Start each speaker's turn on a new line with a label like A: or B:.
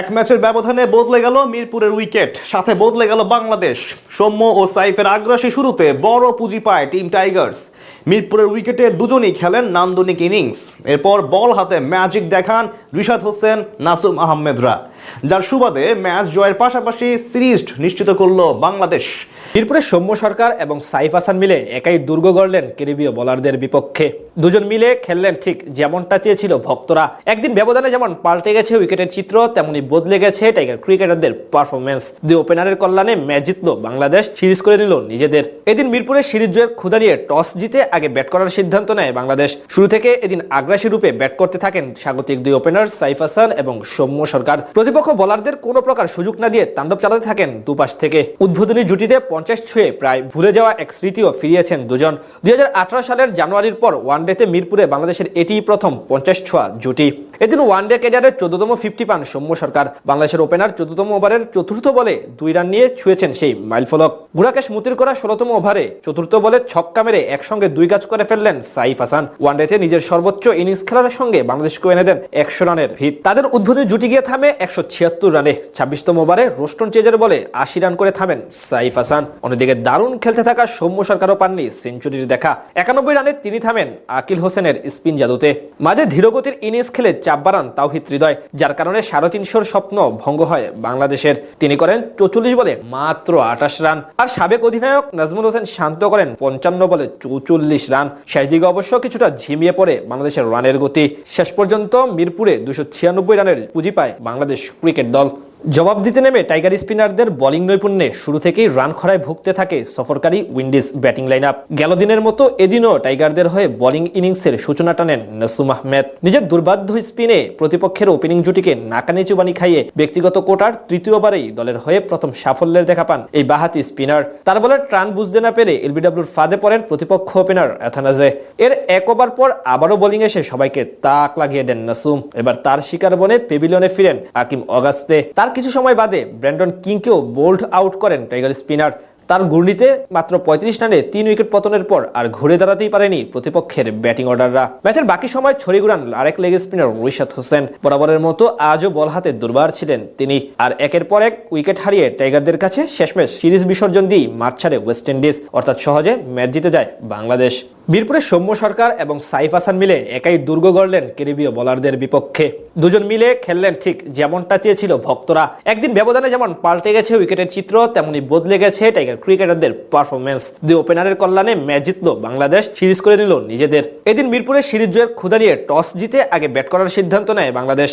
A: এক ম্যাচের ব্যবধানে বদলে গেল মিরপুরের উইকেট, সাথে বদলে গেল বাংলাদেশ। সৌম্য ও সাইফের আগ্রাসী শুরুতে বড় পুঁজি পায় টিম টাইগার্স। মিরপুরের উইকেটে দুজনই খেলেন নান্দনিক ইনিংস। এরপর বল হাতে ম্যাজিক দেখান রিশাদ হোসেন, নাসুম আহমেদরা। যার সুবাদে ম্যাচ জয়ের পাশাপাশি সিরিজ নিশ্চিত করল বাংলাদেশ।
B: মিরপুরে সৌম্য সরকার এবং সাইফ হাসান মিলে একাই দুর্গ গড়লেন ক্যারিবীয় বোলারদের বিপক্ষে। দুজন মিলে খেললেন ঠিক যেমনটা চেয়েছিল ভক্তরা। একদিন ব্যবধানে যেমন পাল্টে গেছে উইকেটের চিত্র, তেমনি বদলে গেছে টাইগার ক্রিকেটারদের পারফরমেন্স দুই ওপেনারের কল্যাণে ম্যাচ জিতল বাংলাদেশ, সিরিজ করে নিল নিজেদের। এদিন মিরপুরে সিরিজ জয়ের ক্ষুদা নিয়ে টস জিতে আগে ব্যাট করার সিদ্ধান্ত নেয় বাংলাদেশ। শুরু থেকে এদিন আগ্রাসী রূপে ব্যাট করতে থাকেন স্বাগতিক দুই ওপেনার সাইফ হাসান এবং সৌম্য সরকার। প্রতিপক্ষ বোলারদের কোনো প্রকার সুযোগ না দিয়ে তাণ্ডব চালাতে থাকেন দুপাশ থেকে। উদ্বোধনী জুটিতে পঞ্চাশ ছুঁয়ে প্রায় ভুলে যাওয়া এক স্মৃতিও ফিরিয়েছেন দুজন। দুই হাজার আঠারো সালের জানুয়ারির পর ওয়ানডেতে মিরপুরে বাংলাদেশের এটিই প্রথম পঞ্চাশ ছোঁয়া জুটি। এদিন ওয়ানডে ক্যারিয়ারের চোদ্দতম ফিফটি পান সৌম্য সরকার। বাংলাদেশের ওপেনার চোদ্দতম ওভারের চতুর্থ বলে দুই রান নিয়ে ছুঁয়েছেন সেই মাইলফলক গুড়াকেশ মুতির করা ষোলতম ওভারে চতুর্থ বলে ছক্কা মেরে একসঙ্গে দুই কাজ করে ফেললেন সাইফ হাসান। ওয়ানডেতে নিজের সর্বোচ্চ ইনিংস খেলার সঙ্গে বাংলাদেশকে এনে দেন একশো রানের ভিত তাদের উদ্বোধনী জুটি গিয়ে থামে একশো ছিয়াত্তর রানে। ছাব্বিশতম ওভারে রোস্টন চেজার বলে আশি রান করে থামেন সাইফ হাসান। অন্যদিকে দারুণ খেলতে থাকা সৌম্য সরকারও পাননি সেঞ্চুরির দেখা। একানব্বই রানে তিনি থামেন আকিল হোসেনের স্পিন জাদুতে। মাঝে ধীরগতির ইনিংস খেলে চাপ বাড়ান তাওহিদ হৃদয়, যার কারণে সাড়ে তিনশোর স্বপ্ন ভঙ্গ হয় বাংলাদেশের। তিনি করেন চৌচল্লিশ বলে মাত্র আঠাশ রান। আর সাবেক অধিনায়ক নাজমুল হোসেন শান্ত করেন পঞ্চান্ন বলে চৌচল্লিশ রান। শেষ দিকে অবশ্য কিছুটা ঝিমিয়ে পড়ে বাংলাদেশের রানের গতি। শেষ পর্যন্ত মিরপুরে দুশো রানের পুঁজি পায় বাংলাদেশ ক্রিকেট দল। জবাব দিতে নেমে টাইগার স্পিনারদের বোলিং নৈপুণ্যে শুরু থেকেই রান খরায় ভুগতে থাকে সফরকারী উইন্ডিজ ব্যাটিং লাইন আপ গেল দিনের মতো এদিনও টাইগারদের হয়ে বোলিং ইনিংসের সূচনা টানেন নাসুম আহমেদ। নিজের দুর্বাধ্য স্পিনে প্রতিপক্ষের ওপেনিং জুটিকে নাকানি চুবানি খাইয়ে ব্যক্তিগত কোটার তৃতীয়বারেই দলের হয়ে প্রথম সাফল্যের দেখা পান এই বাহাতি স্পিনার। তার বলে ট্রান বুঝতে না পেরে এলবিডব্লিউর ফাঁদে পড়েন প্রতিপক্ষ ওপেনার অ্যাথানাজে। এর এক ওভার পর আবারও বোলিং এসে সবাইকে তাক লাগিয়ে দেন নাসুম। এবার তার শিকার বনে পেভিলিয়নে ফিরেন আকিম অগাস্তে। তার কিছু সময় বাদে ব্র্যান্ডন কিংকেও বোল্ড আউট করেন টাইগার স্পিনার। তার ঘূর্ণিতে মাত্র পঁয়ত্রিশ রানে তিন উইকেট পতনের পর আর ঘুরে দাঁড়াতেই পারেনি প্রতিপক্ষের ব্যাটিং অর্ডাররা। ম্যাচের বাকি সময় ছড়ি গুড়ান আরেক লেগ স্পিনার রিশাদ হোসেন। বরাবরের মতো আজও বল হাতে দুর্বার ছিলেন তিনি। আর একের পর এক উইকেট হারিয়ে টাইগারদের কাছে শেষমেশ সিরিজ বিসর্জন দিয়ে মাঠ ছাড়ে ওয়েস্ট ইন্ডিজ। অর্থাৎ সহজে ম্যাচ জিতে যায় বাংলাদেশ। মিরপুরে সৌম্য সরকার এবং সাইফ হাসান মিলে একাই দুর্গ গড়লেন ক্যারিবীয় বোলারদের বিপক্ষে। দুজন মিলে খেললেন ঠিক যেমনটা চেয়েছিল ভক্তরা। একদিন ব্যবধানে যেমন পাল্টে গেছে উইকেটের চিত্র, তেমনি বদলে গেছে টাইগার ক্রিকেটারদের পারফরমেন্স দুই ওপেনারের কল্যাণে ম্যাচ জিতল বাংলাদেশ, সিরিজ করে নিল নিজেদের। এদিন মিরপুরে সিরিজ জয়ের ক্ষুদা নিয়ে টস জিতে আগে ব্যাট করার সিদ্ধান্ত নেয় বাংলাদেশ।